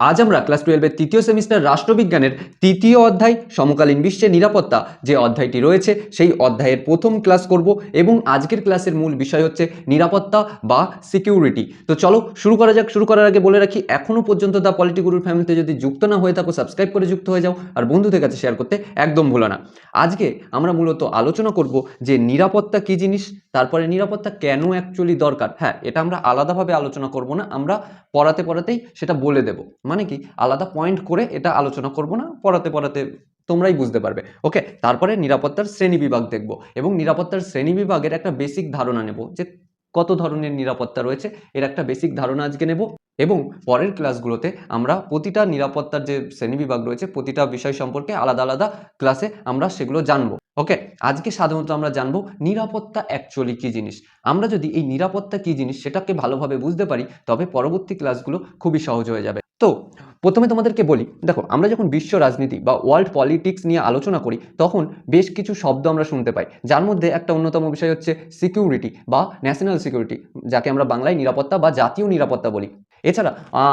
আজ আমরা ক্লাস টুয়েলভের তৃতীয় সেমিস্টার রাষ্ট্রবিজ্ঞানের তৃতীয় অধ্যায় সমকালীন বিশ্বের নিরাপত্তা যে অধ্যায়টি রয়েছে, সেই অধ্যায়ের প্রথম ক্লাস করব এবং আজকের ক্লাসের মূল বিষয় হচ্ছে নিরাপত্তা বা সিকিউরিটি তো চলো শুরু করা যাক, শুরু করার আগে বলে রাখি এখনও পর্যন্ত দ্য পলিটি গুরুর ফ্যামিলিতে যদি যুক্ত না হয়ে থাকো সাবস্ক্রাইব করে যুক্ত হয়ে যাও আর বন্ধুদের কাছে শেয়ার করতে একদম ভুলো না। আজকে আমরা মূলত আলোচনা করব যে নিরাপত্তা কী জিনিস, তারপরে নিরাপত্তা কেন অ্যাকচুয়ালি দরকার। হ্যাঁ এটা আমরা আলাদাভাবে আলোচনা করব না, আমরা পড়াতে পড়াতেই সেটা বলে দেব। মানে কি? আলাদা পয়েন্ট করে এটা আলোচনা করব না, পড়াতে পড়াতে তোমরাই বুঝতে পারবে। ওকে তারপরে নিরাপত্তার শ্রেণি বিভাগ দেখব এবং নিরাপত্তার শ্রেণি বিভাগের একটা বেসিক ধারণা নেব যে কত ধরনের নিরাপত্তা রয়েছে, এর একটা বেসিক ধারণা আজকে নেব এবং পরের ক্লাসগুলোতে আমরা প্রতিটা নিরাপত্তার যে শ্রেণীবিভাগ রয়েছে, প্রতিটা বিষয় সম্পর্কে আলাদা আলাদা ক্লাসে আমরা সেগুলো জানব। ওকে আজকে সাধারণত আমরা জানব নিরাপত্তা অ্যাকচুয়ালি কী জিনিস? আমরা যদি এই নিরাপত্তা কী জিনিস সেটাকে ভালোভাবে বুঝতে পারি, তবে পরবর্তী ক্লাসগুলো খুবই সহজ হয়ে যাবে। তো প্রথমে তোমাদেরকে বলি, দেখো, আমরা যখন বিশ্ব রাজনীতি বা ওয়ার্ল্ড পলিটিক্স নিয়ে আলোচনা করি, তখন বেশ কিছু শব্দ আমরা শুনতে পাই। যার মধ্যে একটা অন্যতম বিষয় হচ্ছে সিকিউরিটি বা ন্যাশনাল সিকিউরিটি যাকে আমরা বাংলায় নিরাপত্তা বা জাতীয় নিরাপত্তা বলি। এছাড়া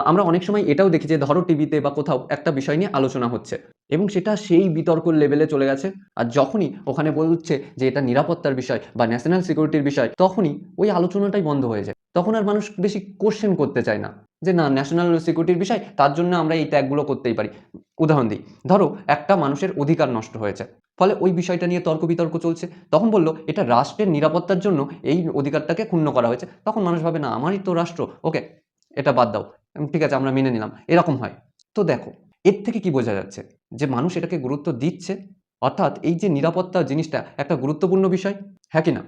আমরা অনেক সময় এটাও দেখি যে ধরো টিভিতে বা কোথাও একটা বিষয় নিয়ে আলোচনা হচ্ছে এবং সেটা সেই বিতর্ক লেভেলে চলে গেছে। আর যখনই ওখানে বলছে যে এটা নিরাপত্তার বিষয় বা ন্যাশনাল সিকিউরিটির বিষয়, তখনই ওই আলোচনাটাই বন্ধ হয়ে যায়। তখন আর মানুষ বেশি কোশ্চেন করতে চায় না। যে না ন্যাশনাল সিকিউরিটির বিষয়, তার জন্য আমরা এই ত্যাগগুলো করতেই পারি। উদাহরণ দিই, ধরো একটা মানুষের অধিকার নষ্ট হয়েছে, ফলে ওই বিষয়টা নিয়ে তর্ক বিতর্ক চলছে। তখন বলল, এটা রাষ্ট্রের নিরাপত্তার জন্য এই অধিকারটাকে ক্ষুণ্ণ করা হয়েছে। তখন মানুষ ভাবে, না, আমারই তো রাষ্ট্র ওকে এটা বাদ দাও ঠিক আছে, আমরা মেনে নিলাম। এরকম হয়। তো দেখো, এর থেকে কি বোঝা যাচ্ছে? যে মানুষ এটাকে গুরুত্ব দিচ্ছে, অর্থাৎ এই যে নিরাপত্তা জিনিসটা একটা গুরুত্বপূর্ণ বিষয় হ্যাঁ কি না?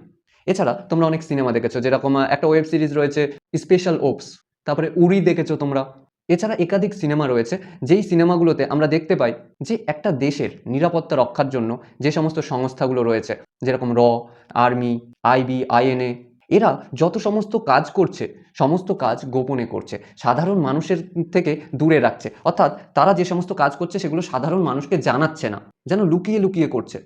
এছাড়া তোমরা অনেক সিনেমা দেখেছ, যেরকম একটা ওয়েব সিরিজ রয়েছে স্পেশাল ওপস তারপরে উড়ি দেখেছ তোমরা। এছাড়া একাধিক সিনেমা রয়েছে, যেই সিনেমাগুলোতে আমরা দেখতে পাই যে একটা দেশের নিরাপত্তা রক্ষার জন্য যে সমস্ত সংস্থাগুলো রয়েছে, যেরকম র, আর্মি, আইবি, আইএনএ, এরা যত সমস্ত কাজ করছে, সমস্ত কাজ গোপনে করছে, সাধারণ মানুষের থেকে দূরে রাখছে। অর্থাৎ তারা যে সমস্ত কাজ করছে, সেগুলো সাধারণ মানুষকে জানাচ্ছে না, যেন লুকিয়ে লুকিয়ে করছে।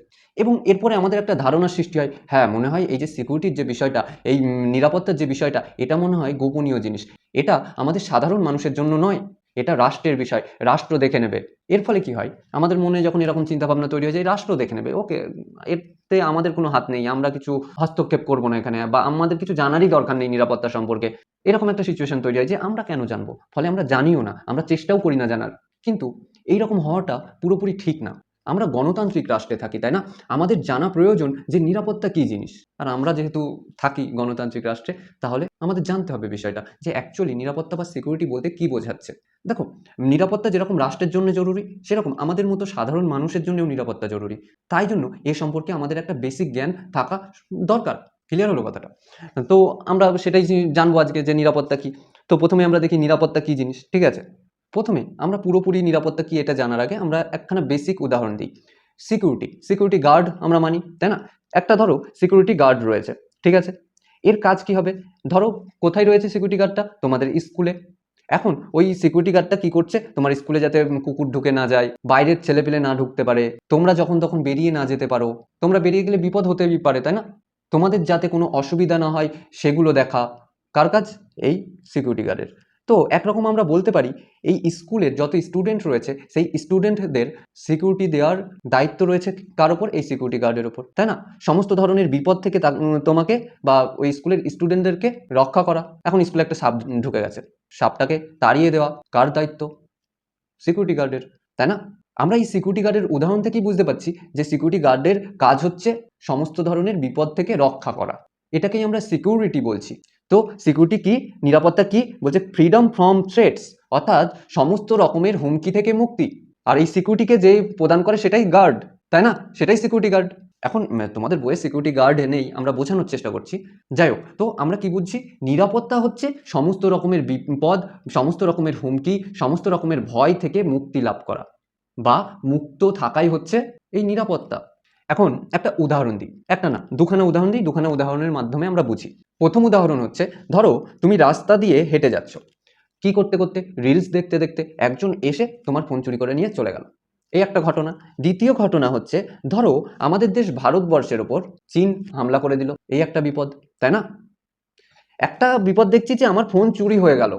এবং এরপরে আমাদের একটা ধারণা সৃষ্টি হয় হ্যাঁ মনে হয় এই যে সিকিউরিটির যে বিষয়টা, এই নিরাপত্তার যে বিষয়টা, এটা মনে হয় গোপনীয় জিনিস। এটা আমাদের সাধারণ মানুষের জন্য নয়, এটা রাষ্ট্রের বিষয়, রাষ্ট্র দেখে নেবে। এর ফলে কি হয়? আমাদের মনে যখন এরকম চিন্তাভাবনা তৈরি হয়ে যায় রাষ্ট্র দেখে নেবে, ওকে, এতে আমাদের কোনো হাত নেই, আমরা কিছু হস্তক্ষেপ করব না এখানে, বা আমাদের কিছু জানারই দরকার নেই নিরাপত্তা সম্পর্কে। এরকম একটা সিচুয়েশন তৈরি হয় যে, আমরা কেন জানব? ফলে আমরা জানিও না, আমরা চেষ্টাও করি না জানার। কিন্তু এইরকম হওয়াটা পুরোপুরি ঠিক না। আমরা গণতান্ত্রিক রাষ্ট্রে থাকি, তাই না? আমাদের জানা প্রয়োজন যে নিরাপত্তা কী জিনিস। আর আমরা যেহেতু থাকি গণতান্ত্রিক রাষ্ট্রে, তাহলে আমাদের জানতে হবে বিষয়টা যে অ্যাকচুয়ালি নিরাপত্তা বা সিকিউরিটি বলতে কী বোঝাচ্ছে। দেখো, নিরাপত্তা যেরকম রাষ্ট্রের জন্য জরুরি, সেরকম আমাদের মতো সাধারণ মানুষের জন্যও নিরাপত্তা জরুরি। তাই জন্য এ সম্পর্কে আমাদের একটা বেসিক জ্ঞান থাকা দরকার। ক্লিয়ার হলো কথাটা? তো আমরা সেটাই জানব আজকে যে নিরাপত্তা কী। তো প্রথমে আমরা দেখি নিরাপত্তা কী জিনিস, ঠিক আছে? প্রথমে আমরা পুরোপুরি নিরাপত্তা কি এটা জানার আগে আমরা একখানা বেসিক উদাহরণ দিই। সিকিউরিটি সিকিউরিটি গার্ড আমরা মানি, তাই না? একটা ধরো সিকিউরিটি গার্ড রয়েছে, ঠিক আছে? এর কাজ কি হবে? ধরো কোথায় রয়েছে সিকিউরিটি গার্ডটা তোমাদের স্কুলে এখন ওই সিকিউরিটি গার্ডটা কি করছে? তোমার স্কুলে যাতে কুকুর ঢুকে না যায়, বাইরের ছেলেপেলে না ঢুকতে পারে, তোমরা যখন তখন বেরিয়ে না যেতে পারো, তোমরা বেরিয়ে গেলে বিপদ হতেই পারে, তাই না? তোমাদের যাতে কোনো অসুবিধা না হয়, সেগুলো দেখা। কার কাজ? এই সিকিউরিটি গার্ডের তো একরকম আমরা বলতে পারি, এই স্কুলের যত স্টুডেন্ট রয়েছে, সেই স্টুডেন্টদের সিকিউরিটি দেওয়ার দায়িত্ব রয়েছে কার ওপর এই সিকিউরিটি গার্ডের ওপর তাই না? সমস্ত ধরনের বিপদ থেকে তোমাকে বা ওই স্কুলের স্টুডেন্টদেরকে রক্ষা করা। এখন স্কুলে একটা সাপ ঢুকে গেছে। সাপটাকে তাড়িয়ে দেওয়া কার দায়িত্ব? সিকিউরিটি গার্ডের তাই না? আমরা এই সিকিউরিটি গার্ডের উদাহরণ থেকেই বুঝতে পারছি যে সিকিউরিটি গার্ডের কাজ হচ্ছে সমস্ত ধরনের বিপদ থেকে রক্ষা করা। এটাকেই আমরা সিকিউরিটি বলছি। তো সিকিউরিটি কি, নিরাপত্তা কি? বলছে ফ্রিডম ফ্রম থ্রেটস অর্থাৎ সমস্ত রকমের হুমকি থেকে মুক্তি। আর এই সিকিউরিটিকে যে প্রদান করে সেটাই গার্ড তাই না? সেটাই সিকিউরিটি গার্ড এখন তোমাদের বইয়ে সিকিউরিটি গার্ড নেই, আমরা বোঝানোর চেষ্টা করছি। যাই হোক, তো আমরা কি বুঝছি? নিরাপত্তা হচ্ছে সমস্ত রকমের বিপদ, সমস্ত রকমের হুমকি, সমস্ত রকমের ভয় থেকে মুক্তি লাভ করা। বা মুক্ত থাকাই হচ্ছে এই নিরাপত্তা। এখন একটা উদাহরণ দিই। একটা না, দুখানা উদাহরণ দিই, দুখানা উদাহরণের মাধ্যমে আমরা বুঝি। প্রথম উদাহরণ হচ্ছে, ধরো তুমি রাস্তা দিয়ে হেঁটে যাচ্ছ। কি করতে করতে? রিলস দেখতে দেখতে একজন এসে তোমার ফোন চুরি করে নিয়ে চলে গেল। এই একটা ঘটনা। দ্বিতীয় ঘটনা হচ্ছে, ধরো আমাদের দেশ ভারতবর্ষের ওপর চীন হামলা করে দিল। এই একটা বিপদ, তাই না? একটা বিপদ দেখছি যে আমার ফোন চুরি হয়ে গেল।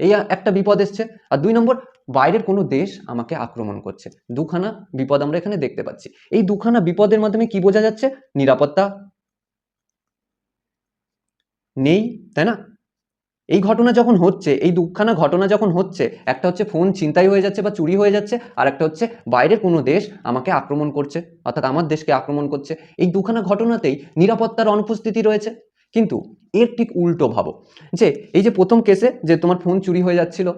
এই একটা বিপদ এসছে। আর দুই নম্বর বাইরের কোনো দেশ আমাকে আক্রমণ করছে। দুখানা বিপদ আমরা এখানে দেখতে পাচ্ছি। এই দুখানা বিপদের মাধ্যমে কি বোঝা যাচ্ছে? নিরাপত্তা নেই, তাই না? এই ঘটনা যখন হচ্ছে, এই দুখানা ঘটনা যখন হচ্ছে, একটা হচ্ছে ফোন ছিনতাই হয়ে যাচ্ছে বা চুরি হয়ে যাচ্ছে, আর একটা হচ্ছে বাইরের কোনো দেশ আমাকে আক্রমণ করছে, অর্থাৎ আমার দেশকে আক্রমণ করছে। এই দুখানা ঘটনাতেই নিরাপত্তার অনুপস্থিতি রয়েছে। কিন্তু এর ঠিক উল্টো ভাবো। যে এই যে প্রথম কেসে যে তোমার ফোন চুরি হয়ে যাচ্ছিল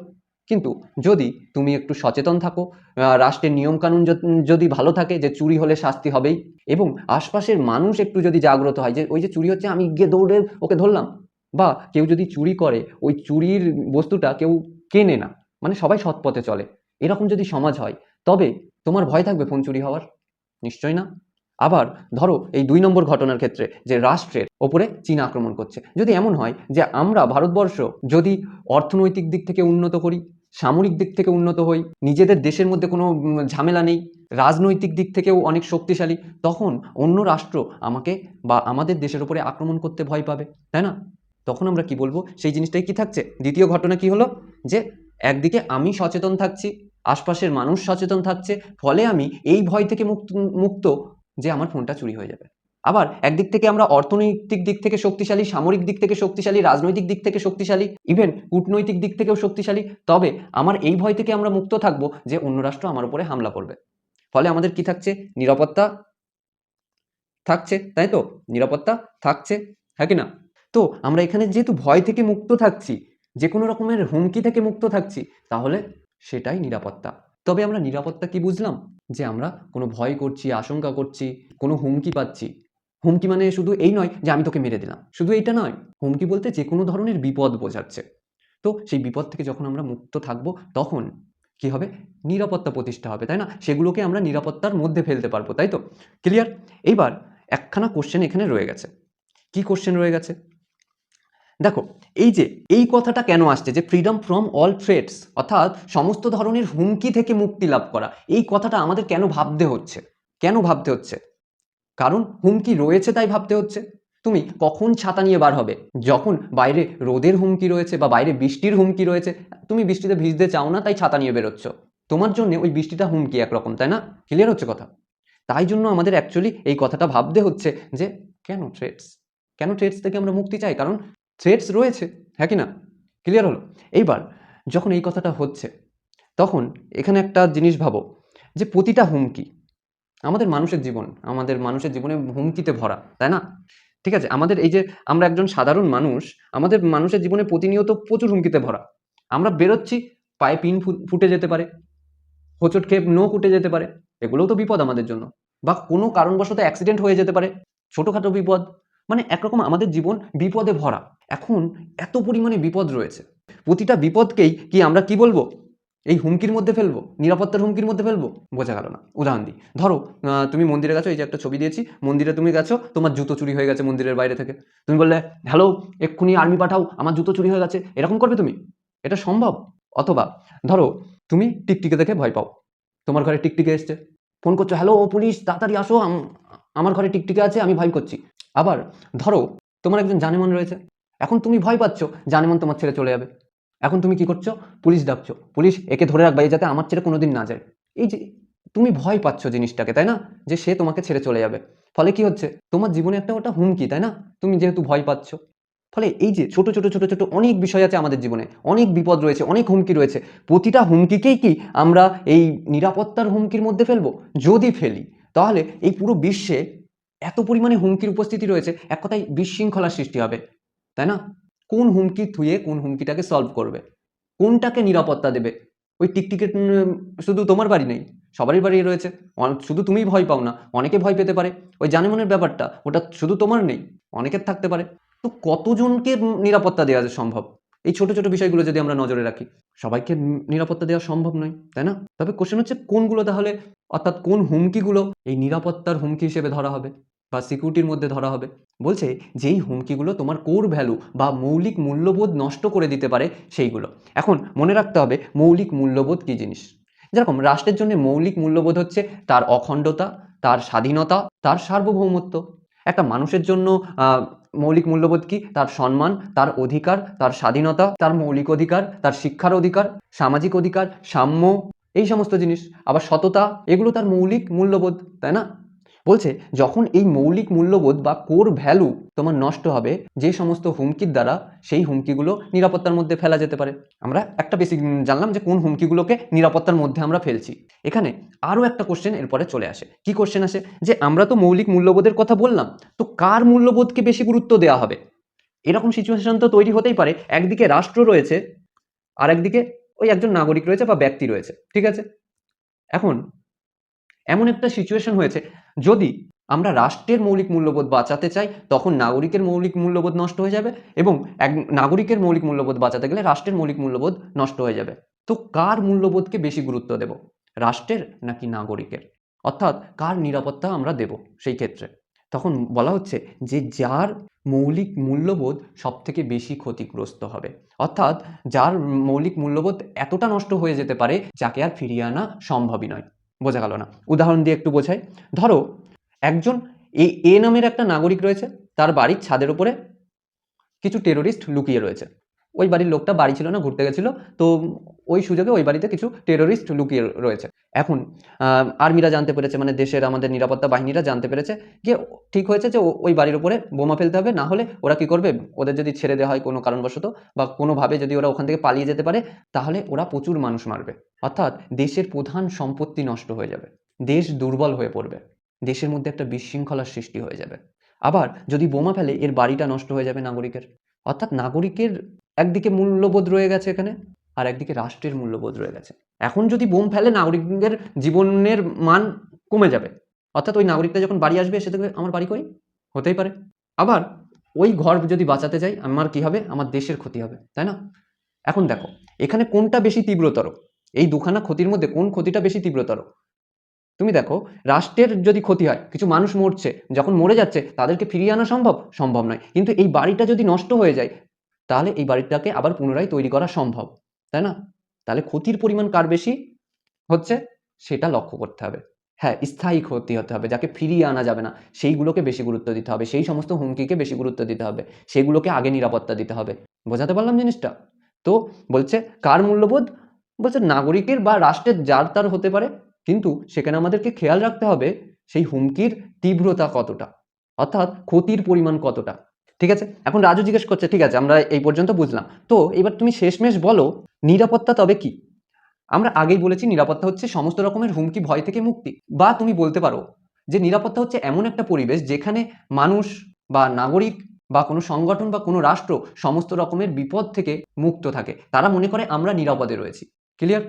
কিন্তু যদি তুমি একটু সচেতন থাকো রাষ্ট্রের নিয়মকানুন যদ- ভালো থাকে যে চুরি হলে শাস্তি হবেই এবং আশপাশের মানুষ একটু যদি জাগ্রত হয় যে ওই যে চুরি হচ্ছে আমি গিয়ে দৌড়ে ওকে ধরলাম বা কেউ যদি চুরি করে ওই চুরির বস্তুটা কেউ কেনে না মানে সবাই সৎ পথে চলে, এরকম যদি সমাজ হয়, তবে তোমার ভয় থাকবে ফোন চুরি হওয়ার? নিশ্চয় না। আবার ধরো এই দুই নম্বর ঘটনার ক্ষেত্রে যে রাষ্ট্রের ওপরে চীন আক্রমণ করছে, যদি এমন হয় যে আমরা ভারতবর্ষ যদি অর্থনৈতিক দিক থেকে উন্নত করি সামরিক দিক থেকে উন্নত হই, নিজেদের দেশের মধ্যে কোনো ঝামেলা নেই, রাজনৈতিক দিক থেকেও অনেক শক্তিশালী, তখন অন্য রাষ্ট্র আমাকে বা আমাদের দেশের উপরে আক্রমণ করতে ভয় পাবে, তাই না? তখন আমরা কি বলব? সেই জিনিসটাই কি থাকছে? দ্বিতীয় ঘটনা কি হলো? যে একদিকে আমি সচেতন থাকছি, আশপাশের মানুষ সচেতন থাকছে, ফলে আমি এই ভয় থেকে মুক্ত মুক্ত যে আমার ফোনটা চুরি হয়ে যাবে। আবার একদিক থেকে আমরা অর্থনৈতিক দিক থেকে শক্তিশালী, সামরিক দিক থেকে শক্তিশালী, রাজনৈতিক দিক থেকে শক্তিশালী ইভেন কূটনৈতিক দিক থেকেও শক্তিশালী। তবে আমার এই ভয় থেকে আমরা মুক্ত থাকব যে অন্য রাষ্ট্র আমার উপরে হামলা করবে। ফলে আমাদের কি থাকছে? নিরাপত্তা থাকছে, তাই তো? নিরাপত্তা থাকছে হ্যাঁ কি না? তো আমরা এখানে যেহেতু ভয় থেকে মুক্ত থাকছি, যে কোনো রকমের হুমকি থেকে মুক্ত থাকছি, তাহলে সেটাই নিরাপত্তা। তবে আমরা নিরাপত্তা কি বুঝলাম? যে আমরা কোনো ভয় করছি, আশঙ্কা করছি, কোনো হুমকি পাচ্ছি। হুমকি মানে শুধু এই নয় যে আমি তোকে মেরে দিলাম। শুধু এইটা নয়, হুমকি বলতে যে কোনো ধরনের বিপদ বোঝাচ্ছে। তো সেই বিপদ থেকে যখন আমরা মুক্ত থাকব, তখন কি হবে? নিরাপত্তা প্রতিষ্ঠা হবে, তাই না? সেগুলোকে আমরা নিরাপত্তার মধ্যে ফেলতে পারব, তাই তো? ক্লিয়ার এইবার একখানা কোশ্চেন এখানে রয়ে গেছে। কি কোশ্চেন রয়ে গেছে? দেখো, এই যে, এই কথাটা কেন আসছে যে ফ্রিডম ফ্রম অল থ্রেটস অর্থাৎ সমস্ত ধরনের হুমকি থেকে মুক্তি লাভ করা, এই কথাটা আমাদের কেন ভাবতে হচ্ছে? কেন ভাবতে হচ্ছে? কারণ হুমকি রয়েছে তাই ভাবতে হচ্ছে। তুমি কখন ছাতা নিয়ে বার হবে? যখন বাইরে রোদের হুমকি রয়েছে বা বাইরে বৃষ্টির হুমকি রয়েছে, তুমি বৃষ্টিতে ভিজতে চাও না, তাই ছাতা নিয়ে বেরোচ্ছ। তোমার জন্য ওই বৃষ্টিটা হুমকি একরকম, তাই না? ক্লিয়ার হচ্ছে কথা? তাই জন্য আমাদের অ্যাকচুয়ালি এই কথাটা ভাবতে হচ্ছে যে, কেন থ্রেটস কেন থ্রেটস থেকে আমরা মুক্তি চাই? কারণ থ্রেটস রয়েছে হ্যাঁ কি না? ক্লিয়ার হলো? এইবার যখন এই কথাটা হচ্ছে, তখন এখানে একটা জিনিস ভাবো, যে প্রতিটা হুমকি আমাদের মানুষের জীবন, আমাদের মানুষের জীবনে হুমকিতে ভরা, তাই না? ঠিক আছে? আমাদের এই যে আমরা একজন সাধারণ মানুষ, আমাদের মানুষের জীবনে প্রতিনিয়ত প্রচুর হুমকিতে ভরা। আমরা বেরোচ্ছি, পায়ে পিন ফুটে যেতে পারে, হোঁচট খেয়ে নো উঠে যেতে পারে, এগুলোও তো বিপদ আমাদের জন্য। বা কোনো কারণবশত অ্যাক্সিডেন্ট হয়ে যেতে পারে, ছোটোখাটো বিপদ মানে একরকম আমাদের জীবন বিপদে ভরা। এখন এত পরিমাণে বিপদ রয়েছে, প্রতিটা বিপদকেই কি আমরা কি বলব? এই হুমকির মধ্যে ফেলব, নিরাপত্তার হুমকির মধ্যে ফেলব? বোঝা গেল না। উদাহরণ দিই। ধরো তুমি মন্দিরে গেছো, এই যে একটা ছবি দিয়েছি, মন্দিরে তুমি গেছো, তোমার জুতো চুরি হয়ে গেছে মন্দিরের বাইরে থেকে। তুমি বললে, হ্যালো, এক্ষুনি আর্মি পাঠাও, আমার জুতো চুরি হয়ে গেছে। এরকম করবে তুমি? এটা সম্ভব? অথবা, ধরো, তুমি টিকটিকে দেখে ভয় পাও। তোমার ঘরে টিকটিকে এসছে। ফোন করছ, হ্যালো, ও পুলিশ, তাড়াতাড়ি আসো, আম- আমার ঘরে টিকটিকে আছে, আমি ভয় করছি। আবার, ধরো, তোমার একজন জানেমান রয়েছে। এখন তুমি ভয় পাচ্ছ, জানেমান তোমার ছেড়ে চলে যাবে। এখন তুমি কি করছ? পুলিশ ডাকছো। পুলিশ একে ধরে রাখবে যাতে আমার ছেড়ে কোনোদিন না যায়। এই যে তুমি ভয় পাচ্ছ জিনিসটাকে, তাই না? যে সে তোমাকে ছেড়ে চলে যাবে। ফলে কি হচ্ছে? তোমার জীবনে একটা ওটা হুমকি, তাই না? তুমি যেহেতু ভয় পাচ্ছ। ফলে এই যে ছোট ছোট ছোট ছোট অনেক বিষয় আছে আমাদের জীবনে। অনেক বিপদ রয়েছে, অনেক হুমকি রয়েছে। প্রতিটা হুমকিকেই কি আমরা এই নিরাপত্তার হুমকির মধ্যে ফেলব? যদি ফেলি, তাহলে এই পুরো বিশ্বে এত পরিমাণে হুমকির উপস্থিতি রয়েছে। এক কথায় বিশৃঙ্খলার সৃষ্টি হবে। তাই না? কোন হুমকি থুয়ে কোন হুমকিটাকে সলভ করবে? কোনটাকে নিরাপত্তা দেবে? ওই টিকটিকের শুধু তোমার বাড়ি নেই, সবারই বাড়ি রয়েছে। শুধু তুমিই ভয় পাও না, অনেকে ভয় পেতে পারে। ওই জানেমনের ব্যাপারটা, ওটা শুধু তোমার নেই, অনেকের থাকতে পারে। তো কতজনকে নিরাপত্তা দেওয়া সম্ভব? এই ছোট ছোট বিষয়গুলো যদি আমরা নজরে রাখি, সবাইকে নিরাপত্তা দেওয়া সম্ভব নয়, তাই না? তবে কোশ্চেন হচ্ছে, কোনগুলো তাহলে, অর্থাৎ কোন হুমকিগুলো এই নিরাপত্তার হুমকি হিসেবে ধরা হবে? বা সিকিউরিটির মধ্যে ধরা হবে। বলছে যেই হুমকিগুলো তোমার কোর ভ্যালু বা মৌলিক মূল্যবোধ নষ্ট করে দিতে পারে সেইগুলো। এখন মনে রাখতে হবে মৌলিক মূল্যবোধ কী জিনিস? যেরকম রাষ্ট্রের জন্য মৌলিক মূল্যবোধ হচ্ছে তার অখণ্ডতা, তার স্বাধীনতা, তার সার্বভৌমত্ব। একটা মানুষের জন্য মৌলিক মূল্যবোধ কি? তার সম্মান, তার অধিকার, তার স্বাধীনতা, তার মৌলিক অধিকার, তার শিক্ষার অধিকার, সামাজিক অধিকার, সাম্য, এই সমস্ত জিনিস। আবার সততা, এগুলো তার মৌলিক মূল্যবোধ, তাই না? বলছে, যখন এই মৌলিক মূল্যবোধ বা কোর ভ্যালু তোমার নষ্ট হবে, যে সমস্ত হুমকির দ্বারা সেই হুমকিগুলো নিরাপত্তার মধ্যে ফেলা যেতে পারে। আমরা একটা বেসিক জানলাম যে কোন হুমকিগুলোকে নিরাপত্তার মধ্যে আমরা ফেলছি। এখানে আরও একটা কোশ্চেন এরপরে চলে আসে। কি কোশ্চেন আসে? যে আমরা তো মৌলিক মূল্যবোধের কথা বললাম, তো কার মূল্যবোধকে বেশি গুরুত্ব দেওয়া হবে? এরকম সিচুয়েশন তো তৈরি হতেই পারে। একদিকে রাষ্ট্র রয়েছে আর একদিকে ওই একজন নাগরিক রয়েছে বা ব্যক্তি রয়েছে। ঠিক আছে? এখন এমন একটা সিচুয়েশন হয়েছে, যদি আমরা রাষ্ট্রের মৌলিক মূল্যবোধ বাঁচাতে চাই, তখন নাগরিকের মৌলিক মূল্যবোধ নষ্ট হয়ে যাবে এবং এক, নাগরিকের মৌলিক মূল্যবোধ বাঁচাতে গেলে রাষ্ট্রের মৌলিক মূল্যবোধ নষ্ট হয়ে যাবে। তো কার মূল্যবোধকে বেশি গুরুত্ব দেব, রাষ্ট্রের নাকি নাগরিকের? অর্থাৎ কার নিরাপত্তা আমরা দেব সেই ক্ষেত্রে? তখন বলা হচ্ছে যে যার মৌলিক মূল্যবোধ সব থেকে বেশি ক্ষতিগ্রস্ত হবে, অর্থাৎ যার মৌলিক মূল্যবোধ এতটা নষ্ট হয়ে যেতে পারে, যাকে আর ফিরিয়ে আনা সম্ভবই নয়। বোঝা গেল না। উদাহরণ দিয়ে একটু বোঝাই। ধরো, একজন এই এ নামের একটা নাগরিক রয়েছে, তার বাড়ির ছাদের উপরে কিছু টেরোরিস্ট লুকিয়ে রয়েছে। ওই বাড়ির লোকটা বাড়ি ছিল না, ঘুরতে গেছিল। তো ওই সুযোগে ওই বাড়িতে কিছু টেরোরিস্ট লুকিয়ে রয়েছে। এখন আর্মিরা জানতে পেরেছে মানে দেশের আমাদের নিরাপত্তা বাহিনীরা জানতে পেরেছে যে ঠিক হয়েছে যে ওই বাড়ির উপরে বোমা ফেলতে হবে, না হলে ওরা কি করবে? ওদের যদি ছেড়ে দেওয়া হয় কোনো কারণবশত বা কোনোভাবে যদি ওরা ওখান থেকে পালিয়ে যেতে পারে, তাহলে ওরা প্রচুর মানুষ মারবে। অর্থাৎ দেশের প্রধান সম্পত্তি নষ্ট হয়ে যাবে। দেশ দুর্বল হয়ে পড়বে। দেশের মধ্যে একটা বিশৃঙ্খলার সৃষ্টি হয়ে যাবে। আবার যদি বোমা ফেলে, এর বাড়িটা নষ্ট হয়ে যাবে নাগরিকের। অর্থাৎ নাগরিকের একদিকে মূল্যবোধ রয়ে গেছে এখানে, আর একদিকে রাষ্ট্রের মূল্যবোধ রয়ে গেছে। এখন যদি বোম ফেলে, নাগরিকদের জীবনের মান কমে যাবে। অর্থাৎ ওই নাগরিকটা যখন বাড়ি আসবে, সে দেখবে, আমার বাড়ি কই? হতেই পারে। আবার ওই ঘর যদি বাঁচাতে যাই, আমার কি হবে? আমার দেশের ক্ষতি হবে, তাই না? এখন দেখো, এখানে কোনটা বেশি তীব্রতর? এই দুখানা ক্ষতির মধ্যে কোন ক্ষতিটা বেশি তীব্রতর? তুমি দেখো, রাষ্ট্রের যদি ক্ষতি হয়, কিছু মানুষ মরছে, যখন মরে যাচ্ছে, তাদেরকে ফিরিয়ে আনা সম্ভব? সম্ভব নয়। কিন্তু এই বাড়িটা যদি নষ্ট হয়ে যায় তাহলে এই বাড়িটাকে আবার পুনরায় তৈরি করা সম্ভব, তাই না? তাহলে ক্ষতির পরিমাণ কার বেশি? হচ্ছে সেটা লক্ষ্য করতে হবে। হ্যাঁ স্থায়ী ক্ষতি হতে হবে, যাকে ফিরিয়ে আনা যাবে না, সেইগুলোকে বেশি গুরুত্ব দিতে হবে, সেই সমস্ত হুমকিকে বেশি গুরুত্ব দিতে হবে, সেগুলোকে আগে নিরাপত্তা দিতে হবে। বোঝাতে পারলাম জিনিসটা? তো বলছে, কার মূল্যবোধ? বলছে, নাগরিকের বা রাষ্ট্রের যার তার হতে পারে, কিন্তু সেখানে আমাদেরকে খেয়াল রাখতে হবে, সেই হুমকির তীব্রতা কতটা? অর্থাৎ ক্ষতির পরিমাণ কতটা? ঠিক আছে? এখন রাজু জিজ্ঞেস করছে, ঠিক আছে, আমরা এই পর্যন্ত বুঝলাম। তো এবার তুমি শেষমেশ বলো, নিরাপত্তা তবে কি? আমরা আগেই বলেছি নিরাপত্তা হচ্ছে সমস্ত রকমের হুমকি, ভয় থেকে মুক্তি। বা তুমি বলতে পারো যে নিরাপত্তা হচ্ছে এমন একটা পরিবেশ যেখানে মানুষ বা নাগরিক বা কোনো সংগঠন বা কোনো রাষ্ট্র সমস্ত রকমের বিপদ থেকে মুক্ত থাকে। তারা মনে করে আমরা নিরাপদে রয়েছি। ক্লিয়ার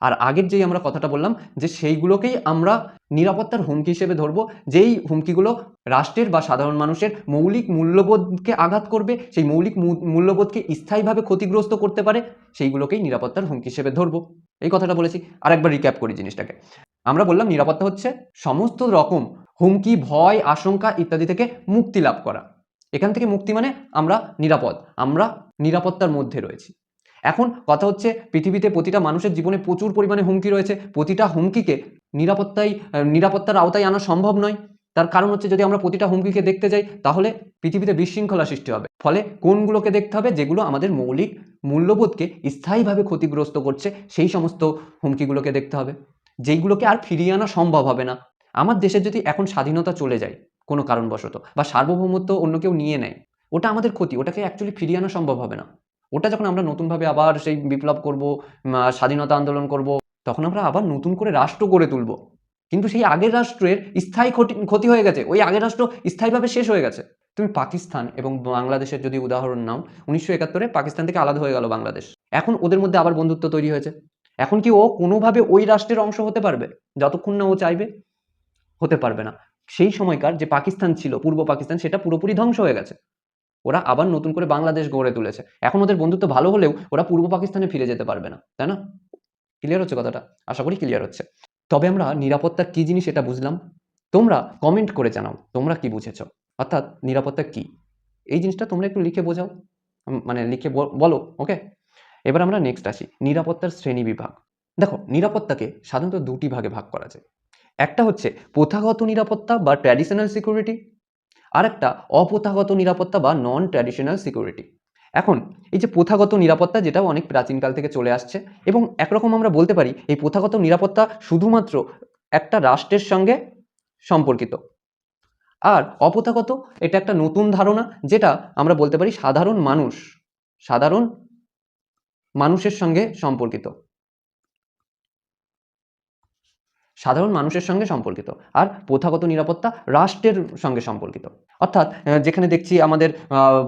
আর আগের যেই আমরা কথাটা বললাম যে সেইগুলোকেই আমরা নিরাপত্তার হুমকি হিসেবে ধরবো, যেই হুমকিগুলো রাষ্ট্রের বা সাধারণ মানুষের মৌলিক মূল্যবোধকে আঘাত করবে, সেই মৌলিক মূল্যবোধকে স্থায়ীভাবে ক্ষতিগ্রস্ত করতে পারে, সেইগুলোকেই নিরাপত্তার হুমকি হিসেবে ধরবো। এই কথাটা বলেছি। আর একবার রিক্যাপ করি জিনিসটাকে। আমরা বললাম নিরাপত্তা হচ্ছে সমস্ত রকম হুমকি, ভয়, আশঙ্কা ইত্যাদি থেকে মুক্তি লাভ করা। এখান থেকে মুক্তি মানে আমরা নিরাপদ, আমরা নিরাপত্তার মধ্যে রয়েছি। এখন কথা হচ্ছে পৃথিবীতে প্রতিটা মানুষের জীবনে প্রচুর পরিমাণে হুমকি রয়েছে। প্রতিটা হুমকিকে নিরাপত্তায় নিরাপত্তার আওতায় আনা সম্ভব নয়। তার কারণ হচ্ছে যদি আমরা প্রতিটা হুমকিকে দেখতে যাই, তাহলে পৃথিবীতে বিশৃঙ্খলা সৃষ্টি হবে। ফলে কোনগুলোকে দেখতে হবে? যেগুলো আমাদের মৌলিক মূল্যবোধকে স্থায়ীভাবে ক্ষতিগ্রস্ত করছে, সেই সমস্ত হুমকিগুলোকে দেখতে হবে। যেইগুলোকে আর ফিরিয়ে আনা সম্ভব হবে না। আমার দেশের যদি এখন স্বাধীনতা চলে যায়, কোনো কারণবশত, বা সার্বভৌমত্ব অন্য কেউ নিয়ে নেয়, ওটা আমাদের ক্ষতি, ওটাকে অ্যাকচুয়ালি ফিরিয়ে আনা সম্ভব হবে না। ওটা যখন আমরা নতুনভাবে আবার সেই বিপ্লব করব স্বাধীনতা আন্দোলন করব, তখন আমরা আবার নতুন করে রাষ্ট্র গড়ে তুলব। কিন্তু সেই আগের রাষ্ট্রের স্থায়ী ক্ষতি ক্ষতি হয়ে গেছে। ওই আগের রাষ্ট্র স্থায়ীভাবে শেষ হয়ে গেছে। তুমি পাকিস্তান এবং বাংলাদেশের যদি উদাহরণ নাও, উনিশশো একাত্তরে পাকিস্তান থেকে আলাদা হয়ে গেল বাংলাদেশ। এখন ওদের মধ্যে আবার বন্ধুত্ব তৈরি হয়েছে। এখন কি ও কোনোভাবে ওই রাষ্ট্রের অংশ হতে পারবে? যতক্ষণ না ও চাইবে, হতে পারবে না। সেই সময়কার যে পাকিস্তান ছিল, পূর্ব পাকিস্তান, সেটা পুরোপুরি ধ্বংস হয়ে গেছে। ওরা আবার নতুন করে বাংলাদেশ গড়ে তুলেছে। এখন ওদের বন্ধুত্ব ভালো হলেও ওরা পূর্ব পাকিস্তানে ফিরে যেতে পারবে না, তাই না? ক্লিয়ার হচ্ছে কথাটা? আশা করি ক্লিয়ার হচ্ছে। তবে আমরা নিরাপত্তা কি জিনিস এটা বুঝলাম। তোমরা কমেন্ট করে জানাও, তোমরা কি বুঝেছ? অর্থাৎ নিরাপত্তা কি? এই জিনিসটা তোমরা একটু লিখে বোঝাও। মানে লিখে বলো ওকে এবার আমরা নেক্সট আসি। নিরাপত্তার শ্রেণি বিভাগ। দেখো, নিরাপত্তাকে সাধারণত দুটি ভাগে ভাগ করা যায়। একটা হচ্ছে প্রথাগত নিরাপত্তা বা ট্র্যাডিশনাল সিকিউরিটি আরেকটা অপ্রথাগত নিরাপত্তা বা নন ট্র্যাডিশনাল সিকিউরিটি এখন, এই যে প্রথাগত নিরাপত্তা যেটাও অনেক প্রাচীনকাল থেকে চলে আসছে এবং একরকম আমরা বলতে পারি, এই প্রথাগত নিরাপত্তা শুধুমাত্র একটা রাষ্ট্রের সঙ্গে সম্পর্কিত। আর অপ্রথাগত এটা একটা নতুন ধারণা যেটা আমরা বলতে পারি সাধারণ মানুষ, সাধারণ মানুষের সঙ্গে সম্পর্কিত। সাধারণ মানুষের সঙ্গে সম্পর্কিত আর প্রথাগত নিরাপত্তা রাষ্ট্রের সঙ্গে সম্পর্কিত। অর্থাৎ যেখানে দেখছি আমাদের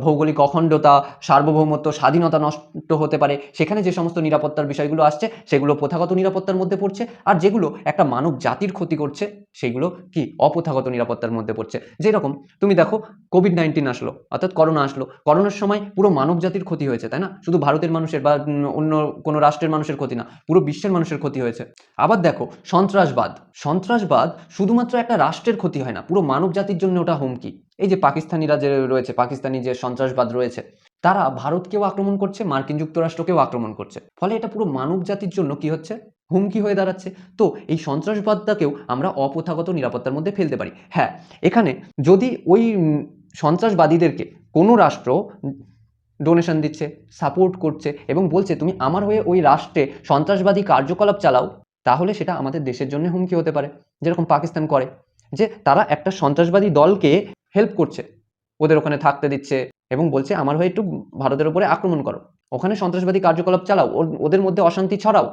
ভৌগোলিক অখণ্ডতা, সার্বভৌমত্ব, স্বাধীনতা নষ্ট হতে পারে, সেখানে যে সমস্ত নিরাপত্তার বিষয়গুলো আসছে, সেগুলো প্রথাগত নিরাপত্তার মধ্যে পড়ছে। আর যেগুলো একটা মানব জাতির ক্ষতি করছে, সেগুলো কি অপ্রথাগত নিরাপত্তার মধ্যে পড়ছে। যেরকম, তুমি দেখো কোভিড নাইন্টিন আসলো, অর্থাৎ করোনা আসলো। করোনার সময় পুরো মানব জাতির ক্ষতি হয়েছে, তাই না? শুধু ভারতের মানুষের বা অন্য কোনো রাষ্ট্রের মানুষের ক্ষতি না, পুরো বিশ্বের মানুষের ক্ষতি হয়েছে। আবার দেখো সন্ত্রাসবাদ। সন্ত্রাসবাদ শুধুমাত্র একটা রাষ্ট্রের ক্ষতি হয় না, পুরো মানব জাতির জন্য ওটা হুমকি। এই যে পাকিস্তানিরা যে রয়েছে, পাকিস্তানি যে সন্ত্রাসবাদ রয়েছে, তারা ভারতকেও আক্রমণ করছে, মার্কিন যুক্তরাষ্ট্রকেও আক্রমণ করছে। ফলে এটা পুরো মানব জাতির জন্য কি হচ্ছে? হুমকি হয়ে দাঁড়াচ্ছে। তো এই সন্ত্রাসবাদটাকেও আমরা অপ্রথাগত নিরাপত্তার মধ্যে ফেলতে পারি। হ্যাঁ এখানে যদি ওই সন্ত্রাসবাদীদেরকে কোনো রাষ্ট্র ডোনেশন দিচ্ছে, সাপোর্ট করছে এবং বলছে, তুমি আমার হয়ে ওই রাষ্ট্রে সন্ত্রাসবাদী কার্যকলাপ চালাও তাহলে সেটা আমাদের দেশের জন্য হুমকি হতে পারে। যেরকম পাকিস্তান করে যে তারা একটা সন্ত্রাসবাদী দলকে হেল্প করছে। ওদের ওখানে থাকতে দিচ্ছে এবং বলছে, আমার হয়ে একটু ভারতের উপরে আক্রমণ করো। ওখানে সন্ত্রাসবাদী কার্যকলাপ চালাও। ওদের মধ্যে অশান্তি ছড়াও।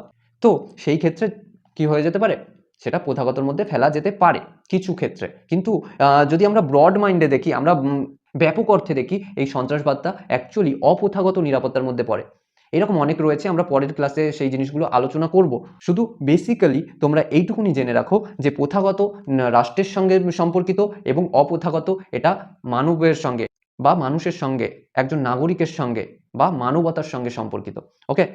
তো সেই ক্ষেত্রে কি হয়ে যেতে পারে? সেটা প্রথাগতর মধ্যে ফেলা যেতে পারে কিছু ক্ষেত্রে। কিন্তু যদি আমরা ব্রড মাইন্ডে দেখি, আমরা ব্যাপক অর্থে দেখি, এই সন্ত্রাসবাদটা অ্যাকচুয়ালি অপ্রথাগত নিরাপত্তার মধ্যে পড়ে। এরকম অনেক রয়েছে, আমরা পরের ক্লাসে সেই জিনিসগুলো আলোচনা করব। শুধু বেসিক্যালি তোমরা এইটুকুনি জেনে রাখো যে প্রথাগত রাষ্ট্রের সঙ্গে সম্পর্কিত এবং অপ্রথাগত এটা মানবের সঙ্গে বা মানুষের সঙ্গে, একজন নাগরিকের সঙ্গে বা মানবতার সঙ্গে সম্পর্কিত। ওকে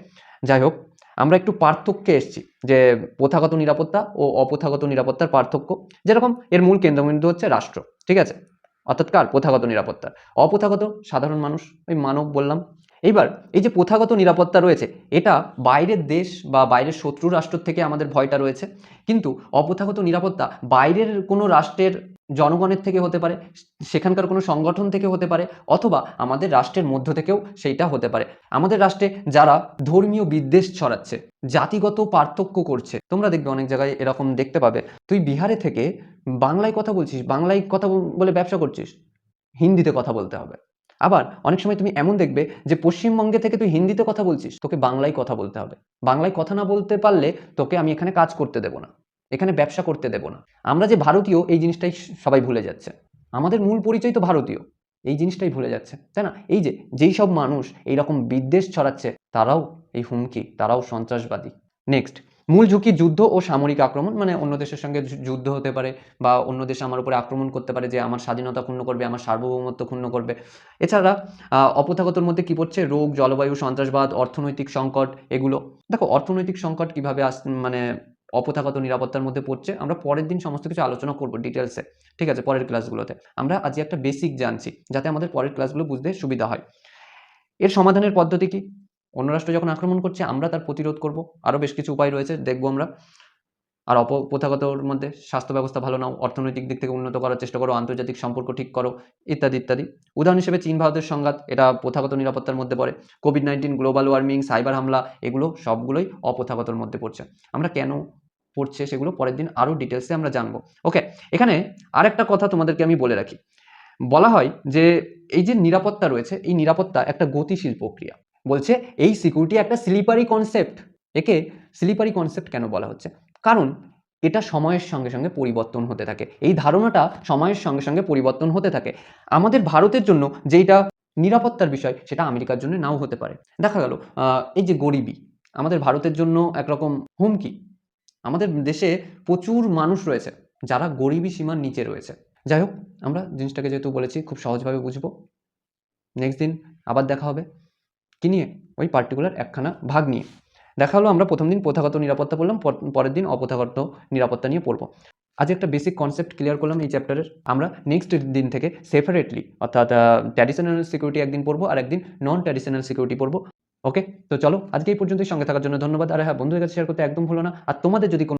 যাই হোক, আমরা একটু পার্থক্যে এসেছি যে প্রথাগত নিরাপত্তা ও অপ্রথাগত নিরাপত্তার পার্থক্য। যেরকম এর মূল কেন্দ্রবিন্দু হচ্ছে রাষ্ট্র, ঠিক আছে? অর্থাৎ কার? প্রথাগত নিরাপত্তা অপ্রথাগত সাধারণ মানুষ, ওই মানব বললাম। এইবার এই যে প্রথাগত নিরাপত্তা রয়েছে, এটা বাইরের দেশ বা বাইরের শত্রু রাষ্ট্র থেকে আমাদের ভয়টা রয়েছে। কিন্তু অপ্রথাগত নিরাপত্তা বাইরের কোনো রাষ্ট্রের জনগণের থেকে হতে পারে, সেখানকার কোনো সংগঠন থেকে হতে পারে, অথবা আমাদের রাষ্ট্রের মধ্য থেকেও সেইটা হতে পারে। আমাদের রাষ্ট্রে যারা ধর্মীয় বিদ্বেষ ছড়াচ্ছে, জাতিগত পার্থক্য করছে, তোমরা দেখবে অনেক জায়গায় এরকম দেখতে পাবে। তুই বিহারে থেকে বাংলায় কথা বলছিস, বাংলায় কথা বলে ব্যবসা করছিস, হিন্দিতে কথা বলতে হবে। আবার অনেক সময় তুমি এমন দেখবে যে পশ্চিমবঙ্গে থেকে তুই হিন্দিতে কথা বলছিস, তোকে বাংলায় কথা বলতে হবে। বাংলায় কথা না বলতে পারলে তোকে আমি এখানে কাজ করতে দেবো না, এখানে ব্যবসা করতে দেবো না। আমরা যে ভারতীয়, এই জিনিসটাই সবাই ভুলে যাচ্ছে। আমাদের মূল পরিচয় তো ভারতীয়, এই জিনিসটাই ভুলে যাচ্ছে, তাই না? এই যে, যেই সব মানুষ এইরকম বিদ্বেষ ছড়াচ্ছে, তারাও এই হুমকি, তারাও সন্ত্রাসবাদী। নেক্সট মূল ঝুঁকি যুদ্ধ ও সামরিক আক্রমণ মানে অন্য দেশের সঙ্গে যুদ্ধ হতে পারে বা অন্য দেশ আমার উপরে আক্রমণ করতে পারে যে আমার স্বাধীনতা ক্ষুণ্ণ করবে, আমার সার্বভৌমত্ব ক্ষুণ্ণ করবে। এছাড়া অপথাগতর মধ্যে কি পড়ছে? রোগ, জলবায়ু, সন্ত্রাসবাদ, অর্থনৈতিক সংকট এগুলো। দেখো, অর্থনৈতিক সংকট কীভাবে আস মানে অপথাগত নিরাপত্তার মধ্যে পড়ছে, আমরা পরের দিন সমস্ত কিছু আলোচনা করব ডিটেলসে ঠিক আছে, পরের ক্লাসগুলোতে আমরা আজকে একটা বেসিক জানছি, যাতে আমাদের পরের ক্লাসগুলো বুঝতে সুবিধা হয়। এর সমাধানের পদ্ধতি কি? অন্য রাষ্ট্র যখন আক্রমণ করছে, আমরা তার প্রতিরোধ করব। আরও বেশ কিছু উপায় রয়েছে, দেখব আমরা। আর অপপ্রথাগতর মধ্যে স্বাস্থ্য ব্যবস্থা ভালো নাও, অর্থনৈতিক দিক থেকে উন্নত করার চেষ্টা করো, আন্তর্জাতিক সম্পর্ক ঠিক করো, ইত্যাদি ইত্যাদি। উদাহরণ হিসেবে চীন, ভারতের সংঘাত, এটা প্রথাগত নিরাপত্তার মধ্যে পড়ে। COVID nineteen global warming cyber হামলা, এগুলো সবগুলোই অপ্রথাগতর মধ্যে পড়ছে। আমরা কেন পড়ছে সেগুলো পরের দিন আরও ডিটেলসে আমরা জানব। ওকে, এখানে আরেকটা কথা তোমাদেরকে আমি বলে রাখি। বলা হয় যে এই যে নিরাপত্তা রয়েছে, এই নিরাপত্তা একটা গতিশীল প্রক্রিয়া। বলছে, এই সিকিউরিটি একটা স্লিপারি কনসেপ্ট একে স্লিপারি কনসেপ্ট কেন বলা হচ্ছে? কারণ এটা সময়ের সঙ্গে সঙ্গে পরিবর্তন হতে থাকে। এই ধারণাটা সময়ের সঙ্গে সঙ্গে পরিবর্তন হতে থাকে। আমাদের ভারতের জন্য যেটা নিরাপত্তার বিষয়, সেটা আমেরিকার জন্য নাও হতে পারে। দেখা গেল এই যে গরিবি, আমাদের ভারতের জন্য একরকম হুমকি। আমাদের দেশে প্রচুর মানুষ রয়েছে, যারা গরিবী সীমার নিচে রয়েছে। যাই হোক, আমরা জিনিসটাকে যেহেতু বলেছি, খুব সহজভাবে বুঝব। নেক্সট দিন আবার দেখা হবে। কি নিয়ে? ওই পার্টিকুলার একখানা ভাগ নিয়ে। দেখা হলো আমরা প্রথম দিন প্রথাগত নিরাপত্তা পড়লাম পরের দিন অপ্রথাগত নিরাপত্তা নিয়ে পড়ব। আজ একটা বেসিক কনসেপ্ট ক্লিয়ার করলাম এই চ্যাপ্টারের আমরা নেক্সট দিন থেকে সেপারেটলি অর্থাৎ ট্র্যাডিশনাল সিকিউরিটি একদিন পড়ব আর একদিন নন ট্র্যাডিশনাল সিকিউরিটি পড়ব। ওকে তো চলো, আজকে এই পর্যন্তই সঙ্গে থাকার জন্য ধন্যবাদ। আর হ্যাঁ বন্ধুদের কাছে শেয়ার করতে একদম ভুলো না। আর তোমাদের যদি